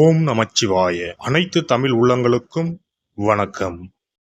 ஓம் நமச்சிவாய. அனைத்து தமிழ் உள்ளங்களுக்கும் வணக்கம்.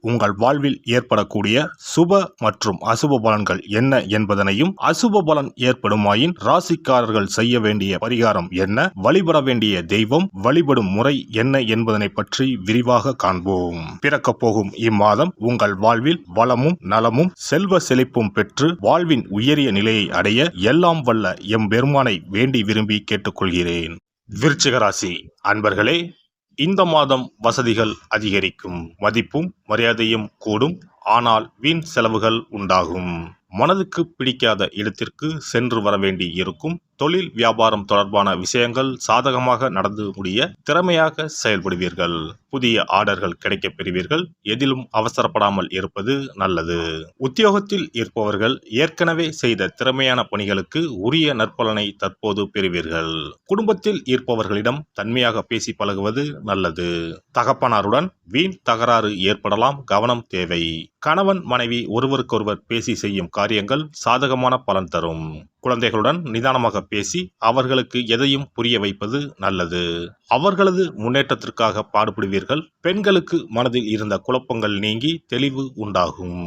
உங்கள் வாழ்வில் ஏற்படக்கூடிய சுப மற்றும் அசுப பலன்கள் என்ன என்பதனையும் அசுப பலன் ஏற்படுமாயின் ராசிக்காரர்கள் செய்ய வேண்டிய பரிகாரம் என்ன? வழிபட வேண்டிய தெய்வம் வழிபடும் முறை என்ன என்பதனை பற்றி விரிவாக காண்போம். பிறக்கப் போகும் இம்மாதம் உங்கள் வாழ்வில் வளமும் நலமும் செல்வ செழிப்பும் பெற்று வாழ்வின் உயரிய நிலையை அடைய எல்லாம் வல்ல எம் பெருமானை வேண்டி விரும்பி கேட்டுக்கொள்கிறேன். விருச்சிகராசி அன்பர்களே இந்த மாதம் வசதிகள் அதிகரிக்கும் மதிப்பும் மரியாதையும் கூடும். ஆனால் வீண் செலவுகள் உண்டாகும். மனதுக்கு பிடிக்காத இடத்திற்கு சென்று வர வேண்டி இருக்கும் தொழில் வியாபாரம் தொடர்பான விஷயங்கள் சாதகமாக நடந்து முடிய திறமையாக செயல்படுவீர்கள். புதிய ஆர்டர்கள் கிடைக்கப் பெறுவீர்கள். எதிலும் அவசரப்படாமல் இருப்பது நல்லது. உத்தியோகத்தில் இருப்பவர்கள் ஏற்கனவே செய்த திறமையான பணிகளுக்கு உரிய நற்பலனை தற்போது பெறுவீர்கள். குடும்பத்தில் இருப்பவர்களிடம் தன்மையாக பேசி பழகுவது நல்லது. தகப்பனாருடன் வீண் தகராறு ஏற்படலாம் கவனம் தேவை. கணவன் மனைவி ஒருவருக்கொருவர் பேசி செய்யும் காரியங்கள் சாதகமான பலன் தரும். குழந்தைகளுடன் நிதானமாக பேசி அவர்களுக்கு எதையும் புரிய வைப்பது நல்லது. அவர்களது முன்னேற்றத்திற்காக பாடுபடுவீர்கள். பெண்களுக்கு மனதில் இருந்த குழப்பங்கள் நீங்கி தெளிவு உண்டாகும்.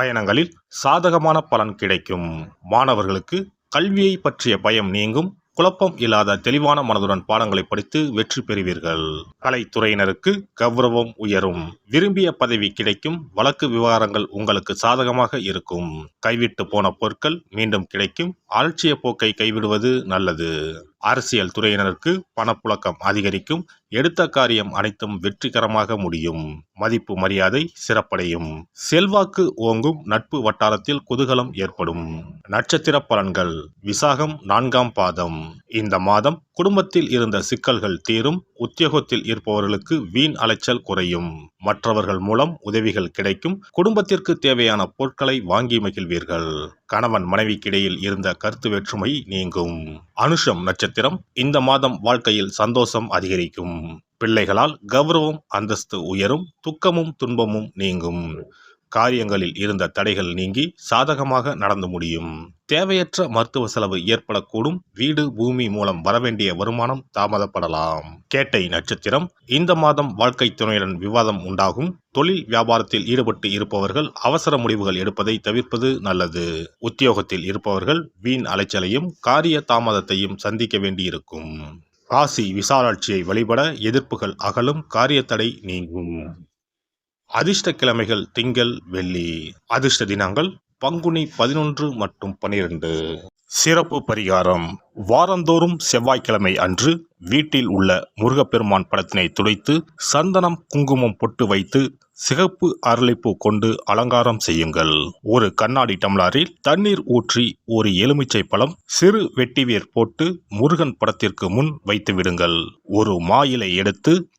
பயணங்களில் சாதகமான பலன் கிடைக்கும். மாணவர்களுக்கு கல்வியை பற்றிய பயம் நீங்கும். குழப்பம் இல்லாத தெளிவான மனதுடன் பாடங்களை படித்து வெற்றி பெறுவீர்கள். கலைத்துறையினருக்கு கௌரவம் உயரும். விரும்பிய பதவி கிடைக்கும். வழக்கு விவகாரங்கள் உங்களுக்கு சாதகமாக இருக்கும். கைவிட்டு போன பொருட்கள் மீண்டும் கிடைக்கும். அலட்சிய போக்கை கைவிடுவது நல்லது. அரசியல் துறையினருக்கு பணப்புழக்கம் அதிகரிக்கும். எடுத்த காரியம் அனைத்தும் வெற்றிகரமாக முடியும். மதிப்பு மரியாதை சிறப்படையும். செல்வாக்கு ஓங்கும் நட்பு வட்டாரத்தில் குதூகலம் ஏற்படும். நட்சத்திர பலன்கள். விசாகம் நான்காம் பாதம். இந்த மாதம் குடும்பத்தில் இருந்த சிக்கல்கள் தீரும். உத்தியோகத்தில் இருப்பவர்களுக்கு வீண் அலைச்சல் குறையும். மற்றவர்கள் மூலம் உதவிகள் கிடைக்கும். குடும்பத்திற்கு தேவையான பொருட்களை வாங்கி மகிழ்வீர்கள். கணவன் மனைவிக்கிடையில் இருந்த கருத்து வேற்றுமை நீங்கும். அனுஷம் நட்சத்திரம் இந்த மாதம் வாழ்க்கையில் சந்தோஷம் அதிகரிக்கும். பிள்ளைகளால் கௌரவம் அந்தஸ்து உயரும். துக்கமும் துன்பமும் நீங்கும். காரியங்களில் இருந்த தடைகள் நீங்கி சாதகமாக நடந்து முடியும். தேவையற்ற மருத்துவ செலவு ஏற்படக்கூடும். வீடு பூமி மூலம் வரவேண்டிய வருமானம் தாமதப்படலாம். கேட்டை நட்சத்திரம் இந்த மாதம் வாழ்க்கை துணையுடன் விவாதம் உண்டாகும். தொழில் வியாபாரத்தில் ஈடுபட்டு இருப்பவர்கள் அவசர முடிவுகள் எடுப்பதை தவிர்ப்பது நல்லது. உத்தியோகத்தில் இருப்பவர்கள் வீண் அலைச்சலையும் காரிய தாமதத்தையும் சந்திக்க வேண்டியிருக்கும். ராசி விசாலாட்சியை வழிபட எதிர்ப்புகள் அகலும். காரியத்தடை நீங்கும். அதிர்ஷ்ட கிழமைகள் திங்கள் வெள்ளி. அதிர்ஷ்ட தினங்கள் பங்குனி பதினொன்று மற்றும் பனிரெண்டு. சிறப்பு பரிகாரம். வாரந்தோறும் செவ்வாய்க்கிழமை அன்று வீட்டில் உள்ள முருகப்பெருமான் படத்தினை துடைத்து சந்தனம் குங்குமம் பொட்டு வைத்து சிகப்பு அரளிப்பூ கொண்டு அலங்காரம் செய்யுங்கள். ஒரு கண்ணாடி டம்ளாரில் தண்ணீர் ஊற்றி ஒரு எலுமிச்சை பழம் சிறு வெட்டிவேர் போட்டு முருகன் படத்திற்கு முன் வைத்து விடுங்கள் ஒரு மாயிலை எடுத்து